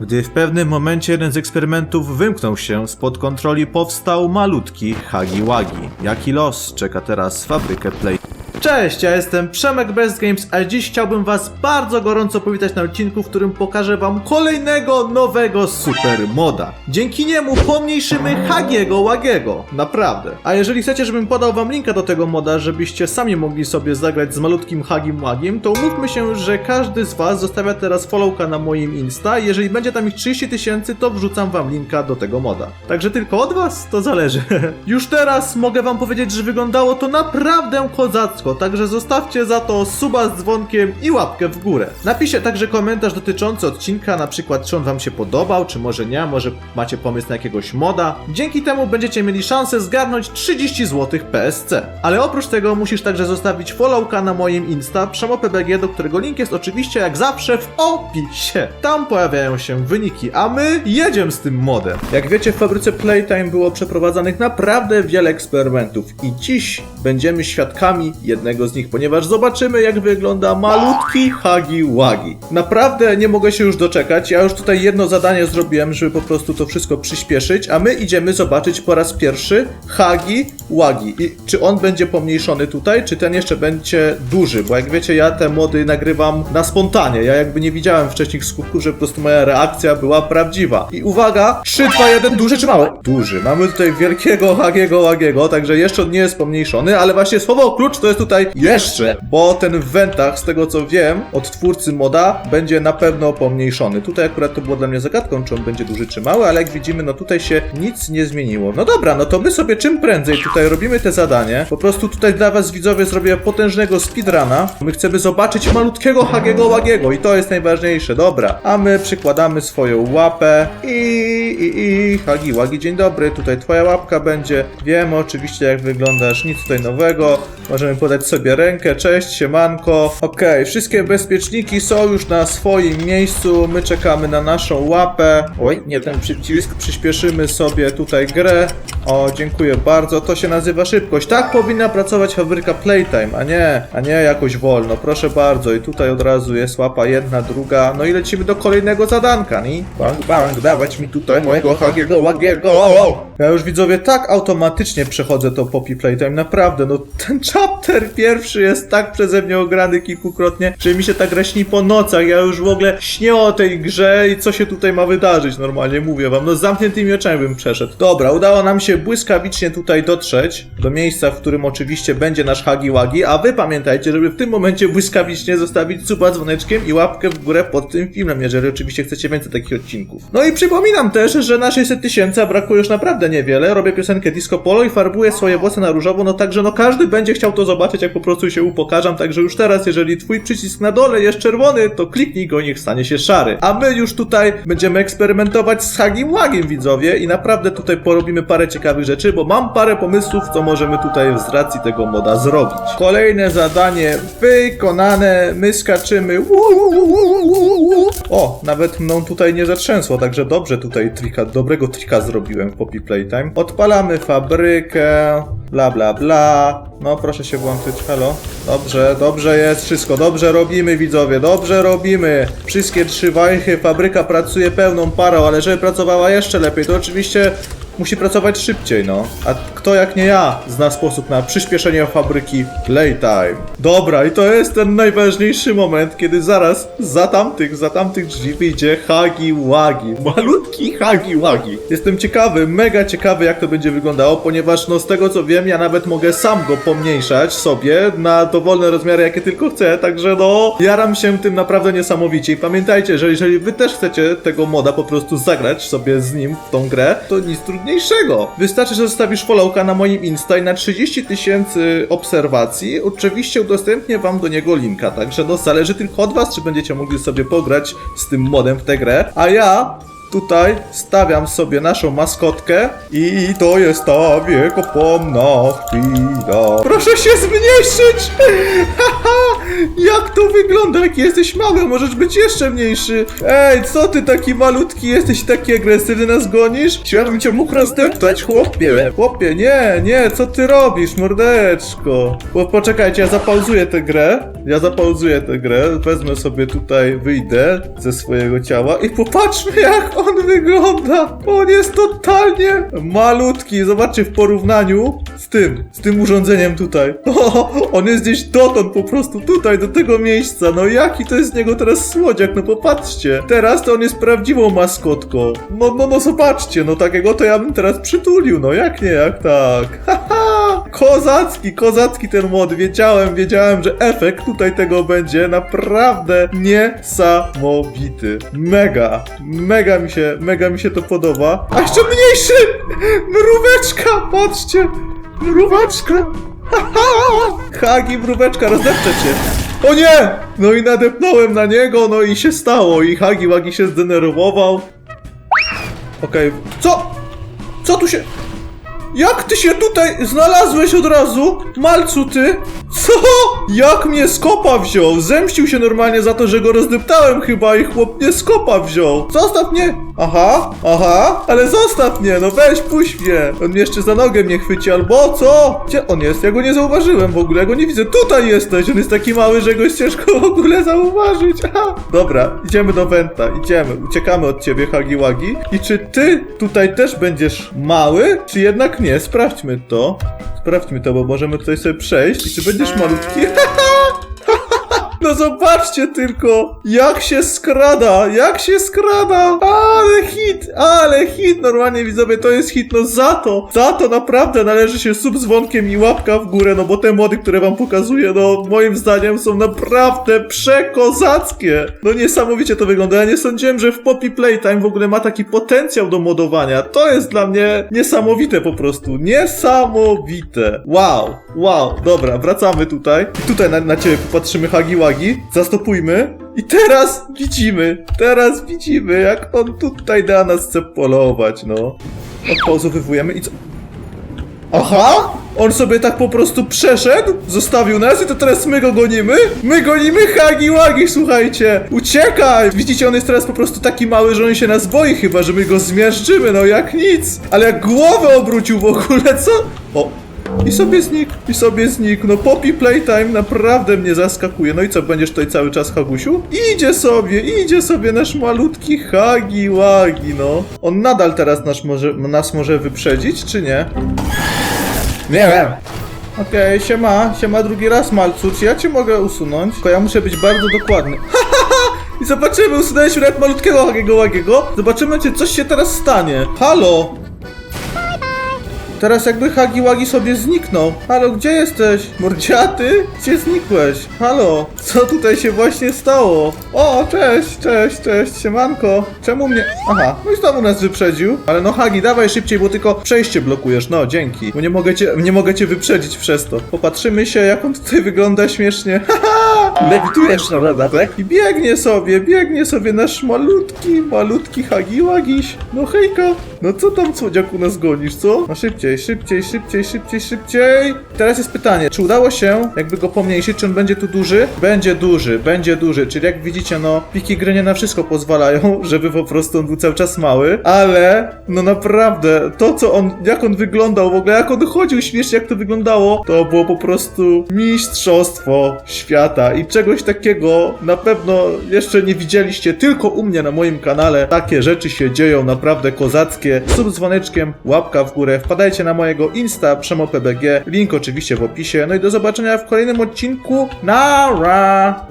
Gdy w pewnym momencie jeden z eksperymentów wymknął się, spod kontroli powstał malutki Hagi Wagi. Jaki los czeka teraz fabrykę Play? Cześć, ja jestem Przemek Best Games, a dziś chciałbym was bardzo gorąco powitać na odcinku, w którym pokażę wam kolejnego nowego super moda. Dzięki niemu pomniejszymy Hagiego Łagiego, naprawdę. A jeżeli chcecie, żebym podał wam linka do tego moda, żebyście sami mogli sobie zagrać z malutkim Hagim Łagiem, to umówmy się, że każdy z was zostawia teraz followka na moim Insta jeżeli będzie tam ich 30 tysięcy, to wrzucam wam linka do tego moda. Także tylko od was to zależy. Już teraz mogę wam powiedzieć, że wyglądało to naprawdę kozacko, także zostawcie za to suba z dzwonkiem i łapkę w górę. Napiszcie także komentarz dotyczący odcinka, na przykład czy on wam się podobał, czy może nie, może macie pomysł na jakiegoś moda. Dzięki temu będziecie mieli szansę zgarnąć 30 zł PSC. Ale oprócz tego musisz także zostawić followka na moim Insta przemopbg, do którego link jest oczywiście jak zawsze w opisie. Tam pojawiają się wyniki, a my jedziemy z tym modem. Jak wiecie, w fabryce Playtime było przeprowadzanych naprawdę wiele eksperymentów i dziś będziemy świadkami jednego z nich, ponieważ zobaczymy jak wygląda malutki Hagi Wagi. Naprawdę nie mogę się już doczekać. Ja już tutaj jedno zadanie zrobiłem, żeby po prostu to wszystko przyspieszyć, a my idziemy zobaczyć po raz pierwszy Hagi Wagi. I czy on będzie pomniejszony tutaj, czy ten jeszcze będzie duży? Bo jak wiecie, ja te mody nagrywam na spontanie. Ja jakby nie widziałem wcześniej skutków, że po prostu moja reakcja była prawdziwa. I uwaga, 3, 2, 1, duży czy mały? Duży. Mamy tutaj wielkiego Hagiego Łagiego, także jeszcze on nie jest pomniejszony, ale właśnie słowo klucz to jest tutaj jeszcze, bo ten w wentach, z tego co wiem, od twórcy moda, będzie na pewno pomniejszony. Tutaj akurat to było dla mnie zagadką, czy on będzie duży czy mały, ale jak widzimy, no tutaj się nic nie zmieniło. No dobra, no to my sobie czym prędzej tutaj robimy te zadanie. Po prostu tutaj dla was widzowie zrobię potężnego speedruna. My chcemy zobaczyć malutkiego Hagiego Łagiego i to jest najważniejsze, dobra. A my przykładamy swoją łapę i, i, i Hagi Łagi, dzień dobry, tutaj twoja łapka będzie. Wiemy oczywiście jak wyglądasz, nic tutaj nowego. Możemy podać sobie rękę, cześć, siemanko. Okej, wszystkie bezpieczniki są już na swoim miejscu, my czekamy na naszą łapę. Oj, nie ten przycisk, przyspieszymy sobie tutaj grę. O, dziękuję bardzo, to się nazywa szybkość. Tak powinna pracować fabryka Playtime, a nie, a nie jakoś wolno, proszę bardzo. I tutaj od razu jest łapa jedna, druga, no i lecimy do kolejnego zadanka, nie? Bang, bang, dawać mi tutaj mojego hagiego, łagiego. Ja już widzowie tak automatycznie przechodzę to Poppy Playtime, naprawdę, no ten chapter pierwszy jest tak przeze mnie ograny kilkukrotnie, że mi się tak raśni po nocach, ja już w ogóle śnię o tej grze i co się tutaj ma wydarzyć, normalnie mówię wam, no z zamkniętymi oczami bym przeszedł. Dobra, udało nam się błyskawicznie tutaj dotrzeć, do miejsca, w którym oczywiście będzie nasz Hagi Wagi, a wy pamiętajcie, żeby w tym momencie błyskawicznie zostawić suba dzwoneczkiem i łapkę w górę pod tym filmem, jeżeli oczywiście chcecie więcej takich odcinków. No i przypominam też, że na 600 tysięcy brakuje już naprawdę niewiele, robię piosenkę Disco Polo i farbuję swoje włosy na różowo, no także no każdy będzie chciał to zobaczyć, jak po prostu się upokarzam, także już teraz, jeżeli twój przycisk na dole jest czerwony, to kliknij go, niech stanie się szary. A my już tutaj będziemy eksperymentować z Hagim Łagiem, widzowie, i naprawdę tutaj porobimy parę ciekawych rzeczy, bo mam parę pomysłów, co możemy tutaj z racji tego moda zrobić. Kolejne zadanie wykonane, my skaczymy. O, nawet mną tutaj nie zatrzęsło, także dobrze tutaj trika, dobrego trika zrobiłem w Poppy Playtime. Odpalamy fabrykę, bla bla bla. No proszę się włączyć, halo. Dobrze, dobrze jest, wszystko dobrze robimy widzowie, dobrze robimy. Wszystkie trzy wajchy, fabryka pracuje pełną parą, ale żeby pracowała jeszcze lepiej, to oczywiście musi pracować szybciej, no. A kto jak nie ja zna sposób na przyspieszenie fabryki Playtime. Dobra, i to jest ten najważniejszy moment, kiedy zaraz za tamtych, za tamtych drzwi wyjdzie Hagi Wagi. Malutki Hagi Wagi. Jestem ciekawy, mega ciekawy jak to będzie wyglądało, ponieważ no z tego co wiem, ja nawet mogę sam go pomniejszać sobie na dowolne rozmiary jakie tylko chcę, także no jaram się tym naprawdę niesamowicie i pamiętajcie, że jeżeli wy też chcecie tego moda po prostu zagrać sobie z nim w tą grę, to nic trudniejszego. Wystarczy, że zostawisz followka na moim Insta i na 30 tysięcy obserwacji oczywiście udostępnię wam do niego linka, także no zależy tylko od was, czy będziecie mogli sobie pograć z tym modem w tę grę, a ja Tutaj stawiam sobie naszą maskotkę i to jest ta wiekopomna chwila. Proszę się zmniejszyć! Haha! Jak to wygląda? Jak jesteś mały, możesz być jeszcze mniejszy. Ej, co ty taki malutki jesteś taki agresywny nas gonisz? Chciałbym cię mógł rozdeptać, chłopie. Chłopie, nie, nie, co ty robisz, mordeczko? Bo poczekajcie, ja zapauzuję tę grę. Ja zapauzuję tę grę, wezmę sobie tutaj, wyjdę ze swojego ciała i popatrzmy jak on wygląda. On jest totalnie malutki. Zobaczcie w porównaniu tym, z tym urządzeniem tutaj. O, on jest gdzieś dotąd po prostu tutaj, do tego miejsca. No jaki to jest z niego teraz słodziak, no popatrzcie. Teraz to on jest prawdziwą maskotką. No, no, no zobaczcie, no takiego to ja bym teraz przytulił, no jak nie, jak tak. Haha, kozacki, kozacki ten mod, wiedziałem, wiedziałem, że efekt tutaj tego będzie naprawdę niesamowity. Mega, mega mi się, mega mi się to podoba. A jeszcze mniejszy! Mróweczka, patrzcie! Mróweczka! Haha! Hagi, mróweczka, rozdepczę cię. O nie! No i nadepnąłem na niego, no i się stało. I Hagi Wagi się zdenerwował. Okej, co? Co tu się... Jak ty się tutaj znalazłeś od razu? Malcu ty? Co? Jak mnie skopa wziął? Zemścił się normalnie za to, że go rozdeptałem chyba i chłop mnie skopa wziął. Zostaw mnie! Aha, aha, ale zostaw mnie, no weź, puść mnie. On mnie jeszcze za nogę mnie chwyci, albo co? Gdzie on jest? Ja go nie zauważyłem w ogóle, ja go nie widzę. Tutaj jesteś, on jest taki mały, że go jest ciężko w ogóle zauważyć. Aha. Dobra, idziemy do Wenta, idziemy, uciekamy od ciebie, Hagi Wagi. I czy ty tutaj też będziesz mały, czy jednak nie? Sprawdźmy to. Sprawdźmy to, bo możemy tutaj sobie przejść. I czy będziesz malutki? No zobaczcie tylko, jak się skrada, jak się skrada, ale hit, ale hit, normalnie widzowie, to jest hit, no za to, za to naprawdę należy się sub z dzwonkiem i łapka w górę, no bo te mody, które wam pokazuję, no moim zdaniem są naprawdę przekozackie, no niesamowicie to wygląda, ja nie sądziłem, że w Poppy Playtime w ogóle ma taki potencjał do modowania, to jest dla mnie niesamowite po prostu, niesamowite, wow, wow, dobra, wracamy tutaj, tutaj na, na ciebie popatrzymy. Hagi Wagi, zastopujmy i teraz widzimy, teraz widzimy, jak on tutaj na nas chce polować, no. Odpauzowywujemy i co? Aha! On sobie tak po prostu przeszedł, zostawił nas i to teraz my go gonimy? My gonimy Hagi Wagi, słuchajcie! Uciekaj! Widzicie, on jest teraz po prostu taki mały, że on się nas boi chyba, że my go zmiażdżymy, no jak nic! Ale jak głowę obrócił w ogóle, co? O, i sobie znikł, i sobie znikł. No Poppy Playtime naprawdę mnie zaskakuje. No i co, będziesz tutaj cały czas, Hagusiu? Idzie sobie, idzie sobie nasz malutki Hagi Wagi, no. On nadal teraz nas może, nas może wyprzedzić, czy nie? Nie wiem. Okej, siema, siema drugi raz, Malcu. Czy ja cię mogę usunąć? Tylko ja muszę być bardzo dokładny. I zobaczymy, usunęliśmy nawet malutkiego Hagiego Łagiego. Zobaczymy, czy coś się teraz stanie. Halo! Teraz jakby Hagi Wagi sobie zniknął. Halo, gdzie jesteś? Mordziaty? Gdzie znikłeś? Halo, co tutaj się właśnie stało? O, cześć, cześć, cześć, siemanko. Czemu mnie... Aha, no i znowu nas wyprzedził. Ale no Hagi, dawaj szybciej, bo tylko przejście blokujesz. No, dzięki. Bo nie mogę cię, nie mogę cię wyprzedzić przez to. Popatrzymy się, jak on tutaj wygląda śmiesznie. Haha! Lewitujesz na dodatek? I biegnie sobie, biegnie sobie nasz malutki, malutki Hagi Łagiś. No hejka, no co tam słodziaku nas gonisz, co? No szybciej, szybciej, szybciej, szybciej, szybciej. Teraz jest pytanie, czy udało się jakby go pomniejszyć, czy on będzie tu duży? Będzie duży, będzie duży, czyli jak widzicie, no piki gry nie na wszystko pozwalają, żeby po prostu on był cały czas mały, ale no naprawdę, to co on, jak on wyglądał w ogóle, jak on chodził śmiesznie, jak to wyglądało, to było po prostu mistrzostwo świata i czegoś takiego na pewno jeszcze nie widzieliście, tylko u mnie na moim kanale takie rzeczy się dzieją, naprawdę kozackie. Sub z dzwoneczkiem, łapka w górę, wpadajcie na mojego Insta, przemopbg, link oczywiście w opisie, no i do zobaczenia w kolejnym odcinku, nara!